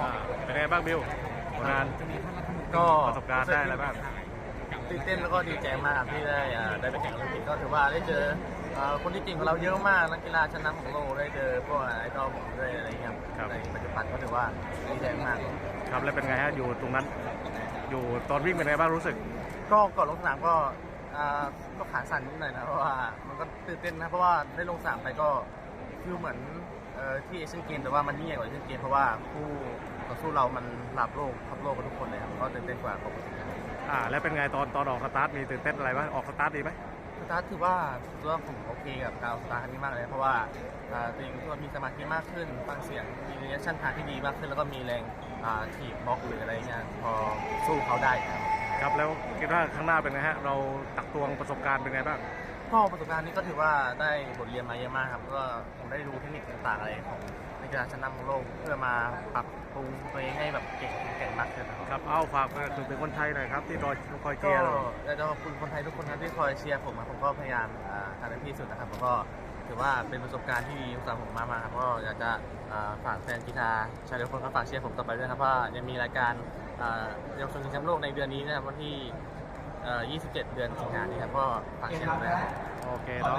อ่าเป็นไงบ้างบิวผลงานก็ประสบการณ์ได้อะไรบ้างตื่นเต้นแล้วก็ดีใจมากครับที่ได้อ่าได้ไปแข่งโอลิมปิกก็ถือว่าได้เจออ่าคนที่เก่งของเราเยอะมากนักกีฬาชั้นนำของโลกได้เจอพวกไอดอลผมด้วยอะไรอย่างเงี้ยครับในปัจจุบันก็ถือว่าดีใจมากครับแล้วเป็นไงฮะอยู่ตรงนั้น อยู่ตอนวิ่งเป็นไงบ้างรู้สึก ก็ก่อนลงสนามก็อ่าก็ขาสั่นนิดหน่อยนะเพราะว่ามันก็ตื่นเต้นนะเพราะว่าได้ลงสนามไปก็คือเหมือนเอ่อ ที่เอเชียนเกมแต่ว่ามันยิ่งใหญ่กว่าเอเชียนเกมเพราะว่าคู่ต่อสู้เรามันหลับโลกทับโลกกันทุกคนเลยครับก็ตื่นเต้นกว่าปกติครับอ่าแล้วเป็นไงตอนตอนออกสตาร์ทมีตื่นเต้นอะไรบ้างออกสตาร์ทดีไหมสตาร์ทถือว่าถือว่าผมโอเคกับการสตาร์ทครั้งนี้มากเลยเพราะว่าอ่าตัวเองก็มีสมาธิมากขึ้นฟังเสียงมีระยะชั่นทางที่ดีมากขึ้นแล้วก็มีแรงอ่าถีบบล็อกหรืออะไรเงี้ยพอสู้เขาได้ครับครับแล้วคิดว่าข้างหน้าเป็นไงฮะเราตักตวงประสบการณ์เป็นไงบ้าง ก็ประสบการณ์นี้ก็ถือว่าได้บทเรียนมาเยอะมากครับก็ผมได้รู้เทคนิคต่างๆอะไรของนักกีฬาชั้นนำของโลกเพื่อมาปรับปรุงตัวเองให้แบบเก่งแข็งมากขึ้นนะครับครับเอาฝากถึงถึงคนไทยหน่อยครับ ที่รอคอยเชีก็ยร์เราอยากจะขอบคุณคนไทยทุกคนครับที่คอยเชียร์ผมครับผมก็พยายามอ่าทำเต็มที่สุดนะครับแล้วก็ถือว่าเป็นประสบการณ์ที่ดีสำหรับผมมากๆครับก็อยากจะอ่าฝากแฟนกีฬาชาวทุกคนก็ฝากเชียร์ผมต่อไปด้วยครับว่ายังมีรายการอ่าเยาวชนชิงแชมป์โลกในเดือนนี้นะครับวันที่เอ่อ 27 เดือนสิงหาคมนี้ครับก็ฝากเชียร์ผมด้วยครับ โอเคเนาะ